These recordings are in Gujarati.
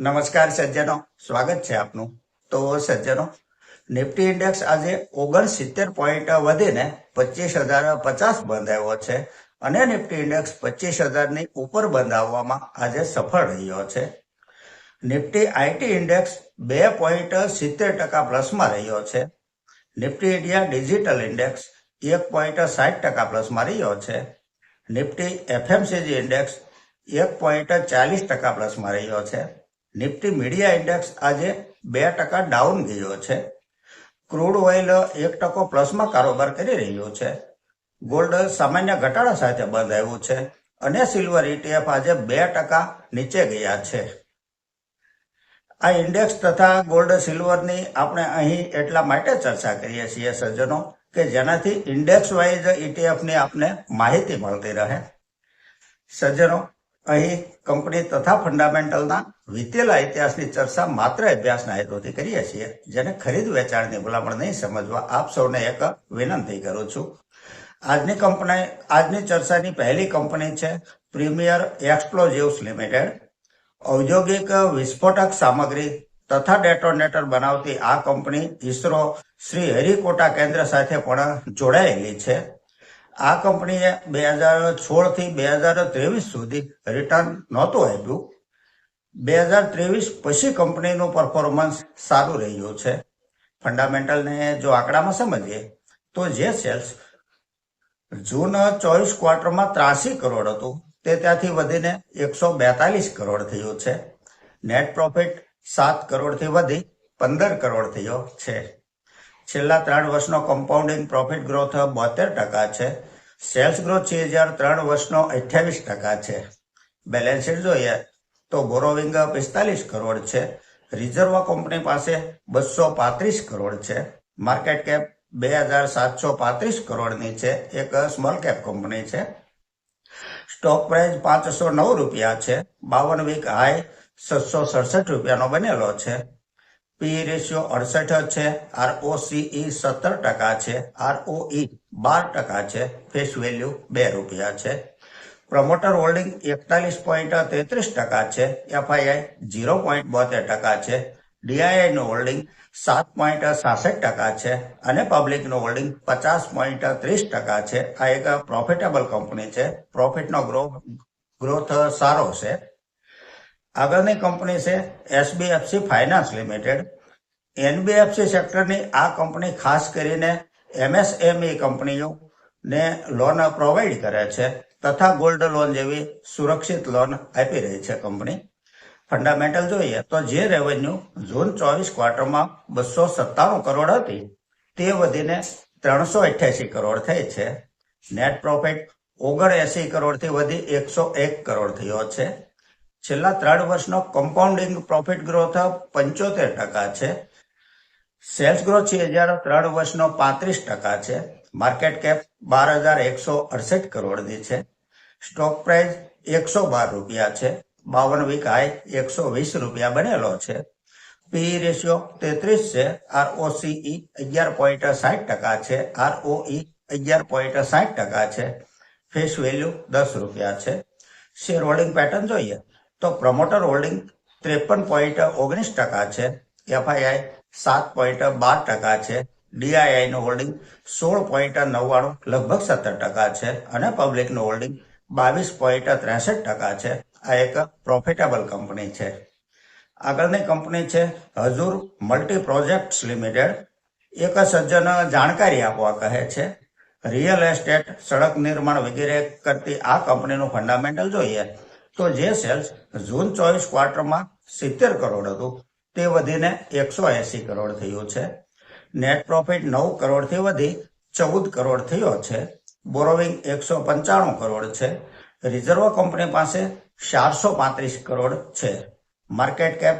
નમસ્કાર સજ્જનો. સ્વાગત છે આપનું. તો સજ્જનો, નિફ્ટી ઇન્ડેક્સ આજે ઓગણસિત્તેર પોઈન્ટ વધીને પચીસ હજાર પચાસ બંધાયો છે અને નિફ્ટી ઇન્ડેક્સ પચીસ હજારની ઉપર બંધાવવામાં આજે સફળ રહ્યો છે. નિફ્ટી આઈટી ઇન્ડેક્સ બે પોઈન્ટ સિત્તેર ટકા પ્લસમાં રહ્યો છે. નિફ્ટી ઇન્ડિયા ડિજિટલ ઇન્ડેક્સ એક પોઈન્ટ સાઠ ટકા પ્લસમાં રહ્યો છે. નિફ્ટી એફએમસીજી ઇન્ડેક્સ એક પોઈન્ટ ચાલીસ ટકા પ્લસમાં રહ્યો છે. નિફ્ટી મીડિયા ઇન્ડેક્સ આજે બે ટકા ડાઉન ગયો છે. ક્રૂડ ઓઇલ એક ટકો પ્લસમાં કારોબાર કરી રહ્યું છે. ગોલ્ડ સામાન્ય ઘટાડા સાથે બંધ આવ્યું છે અને સિલ્વર ETF આજે બે ટકા નીચે ગયા છે. આ ઇન્ડેક્સ તથા ગોલ્ડ સિલ્વરની આપણે અહીં એટલા માટે ચર્ચા કરીએ છીએ સજ્જનો કે જેનાથી ઇન્ડેક્સ વાઇઝ ઇટીએફની આપને માહિતી મળતી રહે. સજ્જનો અહીં કંપની તથા ફંડામેન્ટલના વિતેલા ઇતિહાસની ચર્ચા માત્ર અભ્યાસના હેતુથી કરીએ છીએ, જેને ખરીદ વેચાણની ભલામણ નહીં સમજવા આપ સૌને એક વિનંતી કરું છું. આજની કંપની, આજની ચર્ચાની પહેલી કંપની છે પ્રીમિયર એક્સપ્લોઝિવ્સ લિમિટેડ. ઔદ્યોગિક વિસ્ફોટક સામગ્રી તથા ડેટોનેટર બનાવતી આ કંપની ઇસરો શ્રી હરિકોટા કેન્દ્ર સાથે પણ જોડાયેલી છે. આ કંપનીએ બે હજાર સોળથી બે હજાર ત્રેવીસ સુધી રિટર્ન નહોતું આપ્યું. બે હજાર ત્રેવીસ પછી કંપનીનું પરફોર્મન્સ સારું રહ્યું છે. ફંડામેન્ટલને જો આંકડામાં સમજીએ, તો જે સેલ્સ જૂન ચોવીસ ક્વાર્ટરમાં ત્રાસી કરોડ હતું, તે ત્યાંથી વધીને એકસો બેતાલીસ કરોડ થયું છે. નેટ પ્રોફિટ સાત કરોડથી વધી પંદર કરોડ થયો છે. છેલ્લા ત્રણ વર્ષનો કમ્પાઉન્ડિંગ પ્રોફિટ ગ્રોથ બોતેર ટકા છે. સેલ્સ ગ્રોથ છે હજાર ત્રણ વર્ષનો અઠ્યાવીસ ટકા છે. બેલેન્સ શીટ જોઈએ તો બોરોવિંગ પિસ્તાલીસ કરોડ છે. રિઝર્વ કંપની પાસે બસો પાંત્રીસ કરોડ છે. માર્કેટ કેપ બે હજાર સાતસો પાંત્રીસ કરોડની છે. એક સ્મોલ કેપ કંપની છે. સ્ટોક પ્રાઇસ પાંચસો નવ રૂપિયા છે. બાવન વીક હાઈ સાતસો સડસઠ રૂપિયાનો બનેલો છે. પી રેશિયો અડસઠ છે. આરઓસીઈ સત્તર ટકા છે. આરઓઈ બાર ટકા છે. ફેસ વેલ્યુ બે રૂપિયા છે. પ્રમોટર હોલ્ડિંગ એકતાલીસ પોઈન્ટ તેત્રીસ ટકા છે. એફઆઈઆઈ ઝીરો પોઈન્ટ બોતેર ટકા છે. ડીઆઈઆઈ નું હોલ્ડિંગ સાત પોઈન્ટ સાસઠ ટકા છે. અને પબ્લિકનું હોલ્ડિંગ પચાસ પોઈન્ટ ત્રીસ ટકા છે. આ એક પ્રોફિટેબલ કંપની છે. પ્રોફિટનો ગ્રો ગ્રોથ સારો છે. આગળની કંપની છે એસબીએફસી ફાઇનાન્સ લિમિટેડ. એનબીએફસી સેક્ટરની આ કંપની ખાસ કરીને એમએસએમઈ કંપનીઓને લોન પ્રોવાઈડ કરે છે તથા ગોલ્ડ લોન જેવી સુરક્ષિત લોન આપી રહી છે કંપની. ફંડામેન્ટલ જોઈએ તો જે રેવન્યુ જૂન ચોવીસ ક્વાર્ટરમાં બસો સત્તાણું કરોડ હતી, તે વધીને ત્રણસો અઠ્યાસી કરોડ થઈ છે. નેટ પ્રોફિટ ઓગણ એસી કરોડથી વધી એકસો એક કરોડ થયો છે. છેલ્લા ત્રણ વર્ષનો કમ્પાઉન્ડિંગ પ્રોફિટ ગ્રોથ પંચોતેર ટકા છે. સેલ્સ ગ્રોથ છે હજાર ત્રણ વર્ષનો પાંત્રીસ ટકા છે. માર્કેટ કેપ બાર હજાર એકસો અડસઠ કરોડની છે. સ્ટોક પ્રાઇસ એકસો બાર રૂપિયા છે. બાવન વીક હાઈ એકસો વીસ રૂપિયા બનેલો છે. પી રેશિયો તેત્રીસ છે. આરઓસીઈ અગિયાર પોઈન્ટ સાઠ ટકા છે. આરઓઈ અગિયાર પોઈન્ટ સાઠ ટકા છે. ફેસ વેલ્યુ દસ રૂપિયા છે. શેર હોલ્ડિંગ પેટર્ન જોઈએ. તો પ્રમોટર હોલ્ડિંગ ત્રેપન પોઈન્ટ ઓગણીસ ટકા છે એફઆઈઆઈ સાત પોઈન્ટ બાર ટકા છે ડીઆઈઆઈ નું હોલ્ડિંગ સોળ પોઈન્ટ નવ્વાણું, લગભગ સત્તર ટકા છે અને પબ્લિકનું હોલ્ડિંગ બાવીસ પોઈન્ટ ત્રેસઠ ટકા છે. આ એક પ્રોફિટેબલ કંપની છે. આગળની કંપની છે હજુર મલ્ટી પ્રોજેક્ટ્સ લિમિટેડ એક સજ્જન જાણકારી આપવા કહે છે. રિયલ એસ્ટેટ સડક નિર્માણ વગેરે કરતી આ કંપનીનું ફંડામેન્ટલ જોઈએ. તો જે સેલ્સ જૂન ચોવીસ ક્વાર્ટરમાં સિત્તેર કરોડ હતું, તે વધીને એકસો એસી કરોડ થયું છે. નેટ પ્રોફિટ નવ કરોડથી વધી ચૌદ કરોડ થયો છે. બોરોવિંગ એકસો પંચાણું કરોડ છે. રિઝર્વ કંપની પાસે ચારસો પાંત્રીસ કરોડ છે. માર્કેટ કેપ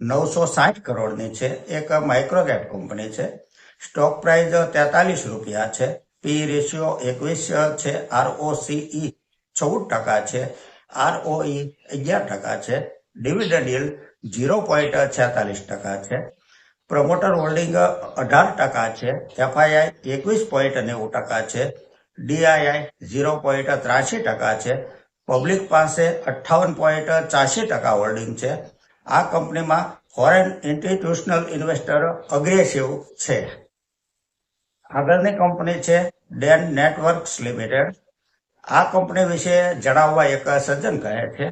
નવસો સાઠ કરોડની છે. એક માઇક્રો કેપ કંપની છે. સ્ટોક પ્રાઇસ તેતાલીસ રૂપિયા છે. પી રેશિયો એકવીસ છે. આરઓસીઈ ચૌદ ટકા છે. આરઓઈ અગિયાર ટકા છે ડિવિડન્ડ yield ઝીરો પોઈન્ટ છેતાલીસ ટકા છે. પ્રમોટર હોલ્ડિંગ અઢાર ટકા છે એફઆઈઆઈ એકવીસ પોઈન્ટ નેવું ટકા છે ડીઆઈઆઈ ઝીરો પોઈન્ટ ત્રાસી ટકા છે પબ્લિક પાસે અઠ્ઠાવન પોઈન્ટ ચાસી ટકા હોલ્ડિંગ છે. આ કંપનીમાં ફોરેન ઇન્સ્ટિટ્યુશનલ ઇન્વેસ્ટર અગ્રેસિવ છે. આગળની કંપની છે ડેન નેટવર્ક્સ લિમિટેડ આ કંપની વિશે જણાવવા એક સજ્જન કહે છે,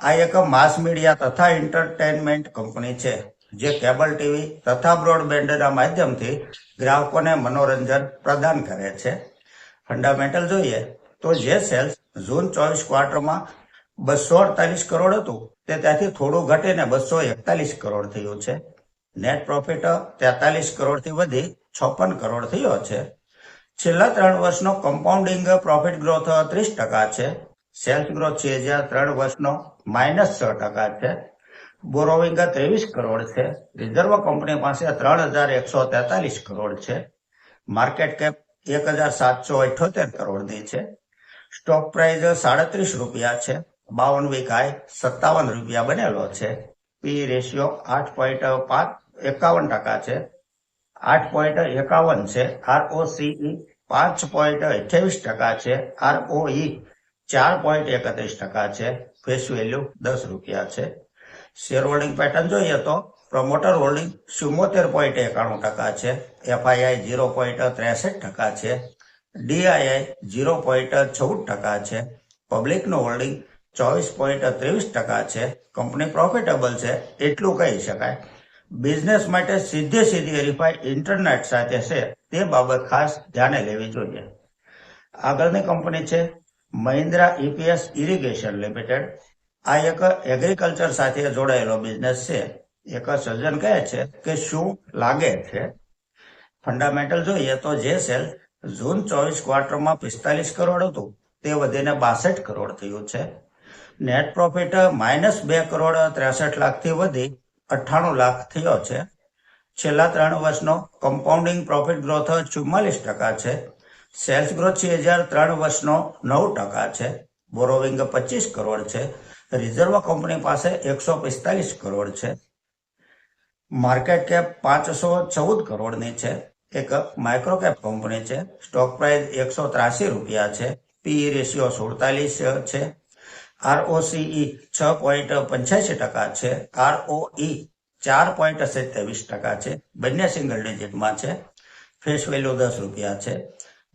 આ એક માસ મીડિયા તથા એન્ટરટેનમેન્ટ કંપની છે, જે કેબલ ટીવી તથા બ્રોડબેન્ડના માધ્યમથી ગ્રાહકોને મનોરંજન પ્રદાન કરે છે. ફંડામેન્ટલ જોઈએ તો જે સેલ્સ જૂન ચોવીસ ક્વાર્ટરમાં બસો અડતાલીસ કરોડ હતું, તે ત્યાંથી થોડું ઘટીને બસો એકતાલીસ કરોડ થયું છે. નેટ પ્રોફિટ તેતાલીસ કરોડથી વધી છપ્પન કરોડ થયો છે. છેલ્લા ત્રણ વર્ષનો કમ્પાઉન્ડિંગ પ્રોફિટ ગ્રોથ ત્રીસ ટકા છે. સેલ્સ ગ્રોથ છે જે ત્રણ વર્ષનો માઇનસ છ ટકા છે. બોરોવિંગ ત્રેવીસ કરોડ છે. રિઝર્વ કંપની પાસે ત્રણ હજાર એકસો તેતાલીસ કરોડ છે. માર્કેટ કેપ એક હજાર સાતસો અઠ્યોતેર કરોડની છે. સ્ટોક પ્રાઇસ સાડત્રીસ રૂપિયા છે. બાવન વીક હાઈ સત્તાવન રૂપિયા બનેલો છે. પી રેશિયો આઠ પોઈન્ટ પાંચ એકાવન ટકા છે. આઠ પોઈન્ટ એકાવન છે. આરઓસીઈ પાંચ પોઈન્ટ અઠ્યાવીસ ટકા છે. આરઓઈ ચાર પોઈન્ટ એકત્રીસ ટકા છે. ફેસ વેલ્યુ દસ રૂપિયા છે. શેર હોલ્ડિંગ પેટર્ન જોઈએ તો પ્રમોટર હોલ્ડિંગ ચુમ્મોતેર પોઈન્ટ એકાણું ટકા છે. એફઆઈઆઈ ઝીરો પોઈન્ટ ત્રેસઠ ટકા છે. ડીઆઈઆઈ ઝીરો પોઈન્ટ ચૌદ ટકા છે. પબ્લિકનું હોલ્ડિંગ ચોવીસ પોઈન્ટ ત્રેવીસ ટકા છે. કંપની પ્રોફિટેબલ છે. એટલું કહી શકાય. બિઝનેસ માટે સીધે સીધી હરીફાઈ ઇન્ટરનેટ સાથે છે તે બાબત ખાસ ધ્યાને લેવી જોઈએ. આગળની કંપની છે મહિન્દ્રા ઈપીએસ ઇરિગેશન લિમિટેડ. આ એક એગ્રીકલ્ચર સાથે જોડાયેલો બિઝનેસ છે. એક સર્જન કહે છે કે શું લાગે છે? ફંડામેન્ટલ જોઈએ તો જે સેલ જૂન ચોવીસ ક્વાર્ટરમાં પિસ્તાલીસ કરોડ હતું, તે વધીને બાસઠ કરોડ થયું છે. નેટ પ્રોફિટ માઇનસ બે કરોડ ત્રેસઠ લાખથી વધી અઠ્ઠાણું લાખ થયો છે. છેલ્લા ત્રણ વર્ષનો કમ્પાઉન્ડિંગ પ્રોફિટ ગ્રોથ ચુમ્માલીસ ટકા છે. સેલ્સ ગ્રોથ છે હજાર ત્રણ વર્ષનો નવ ટકા છે. બોરોવિંગ પચીસ કરોડ છે. રિઝર્વ કંપની પાસે એકસો પિસ્તાલીસ કરોડ છે. માર્કેટ કેપ પાંચસો ચૌદ કરોડની છે. એક માઇક્રોકેપ કંપની છે. સ્ટોક પ્રાઇસ એકસો ત્રાસી રૂપિયા છે. પીઈ રેશિયો સુડતાલીસ છે. આરઓસીઈ છ પોઈન્ટ પંચ્યાસી ટકા છે, આરઓઈ ચાર પોઈન્ટ સત્યાવીસ ટકા છે, બંને સિંગલ ડિજિટમાં છે ફેસ વેલ્યુ દસ રૂપિયા છે.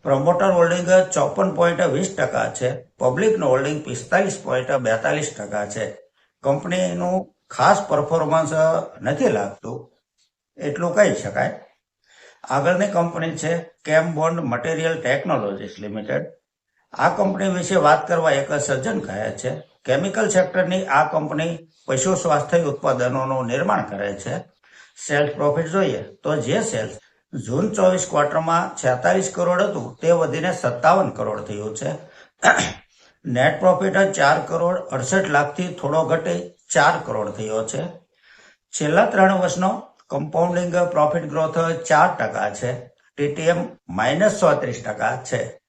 પ્રમોટર હોલ્ડિંગ ચોપન પોઈન્ટ વીસ ટકા છે પબ્લિકનું હોલ્ડિંગ પિસ્તાલીસ પોઈન્ટ બેતાલીસ ટકા છે. કંપનીનું ખાસ પરફોર્મન્સ નથી લાગતું, એટલું કહી શકાય. આગળની કંપની છે Chembond material technologies limited આ કંપની વિશે વાત કરવા એક સર્જન કહે છે કેમિકલ સેક્ટરની આ કંપની પશુ સ્વાસ્થ્ય ઉત્પાદનોનું નિર્માણ કરે છે. સેલ્સ પ્રોફિટ જોઈએ તો જે સેલ્સ જૂન ચોવીસ ક્વાર્ટરમાં છેતાલીસ કરોડ હતું, તે વધીને સત્તાવન કરોડ થયું છે. નેટ પ્રોફિટ ચાર કરોડ, અડસઠ લાખથી થોડો ઘટી ચાર કરોડ થયો છે. છેલ્લા ત્રણ વર્ષનો કમ્પાઉન્ડિંગ પ્રોફિટ ગ્રોથ ચાર ટકા છે. ટીટીએમ માઇનસ ચોત્રીસ ટકા છે.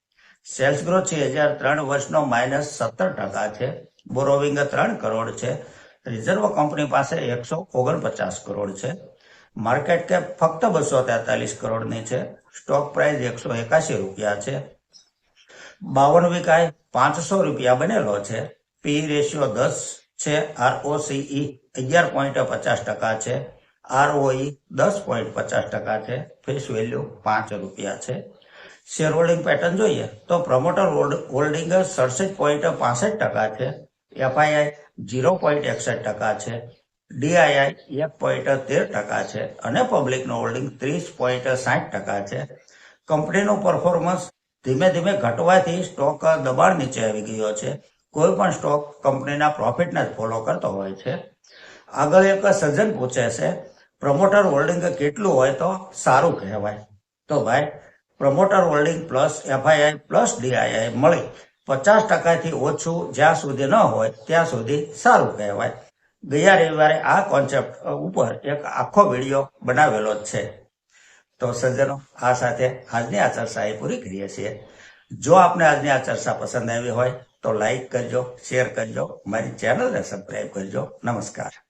સેલ્સ ગ્રોથ છે હજાર ત્રણ વર્ષનો માઇનસ સત્તર ટકા છે. બોરોવિંગ ત્રણ કરોડ છે. રિઝર્વ કંપની પાસે એકસો ઓગણપચાસ કરોડ છે. માર્કેટ કેપ ફક્ત બસો તેતાલીસ કરોડની છે. સ્ટોક પ્રાઇસ એકસો એકાસી રૂપિયા છે. બાવન વિકાય પાંચસો રૂપિયા બનેલો છે. પી રેશિયો દસ છે. આરઓસીઈ અગિયાર પોઈન્ટ પચાસ ટકા છે. આરઓઈ દસ પોઈન્ટ પચાસ ટકા છે. ફેસ વેલ્યુ પાંચ રૂપિયા છે. શેર હોલ્ડિંગ પેટર્ન જોઈએ, તો પ્રમોટર હોલ્ડિંગ સડસઠ પોઈન્ટ પાસઠ ટકા છે, એફઆઈઆઈ ઝીરો પોઈન્ટ એકસઠ ટકા છે, ડીઆઈઆઈ એક પોઈન્ટ તેર ટકા છે અને પબ્લિકનું હોલ્ડિંગ ત્રીસ પોઈન્ટ સાઠ ટકા છે. કંપનીનું પરફોર્મન્સ ધીમે ધીમે ઘટવાથી સ્ટોક દબાણ નીચે આવી ગયો છે. કોઈ પણ સ્ટોક કંપનીના પ્રોફિટને જ ફોલો કરતો હોય છે. આગળ એક સજ્જન પૂછે છે પ્રમોટર હોલ્ડિંગ કેટલું હોય તો સારું કહેવાય? તો ભાઈ promoter holding plus FII plus DII મળી. પચાસ ટકાથી ઓછું જ્યાં સુધી ન હોય, ત્યાં સુધી સારું કહેવાય. ગયા રવિવારે આ કોન્સેપ્ટ ઉપર એક આખો વીડિયો બનાવેલો જ છે. તો સજ્જનો, આ સાથે આજની આ એ પૂરી કરીએ છીએ. જો આપને આજની આ પસંદ આવી હોય, તો લાઈક કરજો શેર કરજો, મારી ચેનલને સબસ્ક્રાઈબ કરજો. નમસ્કાર.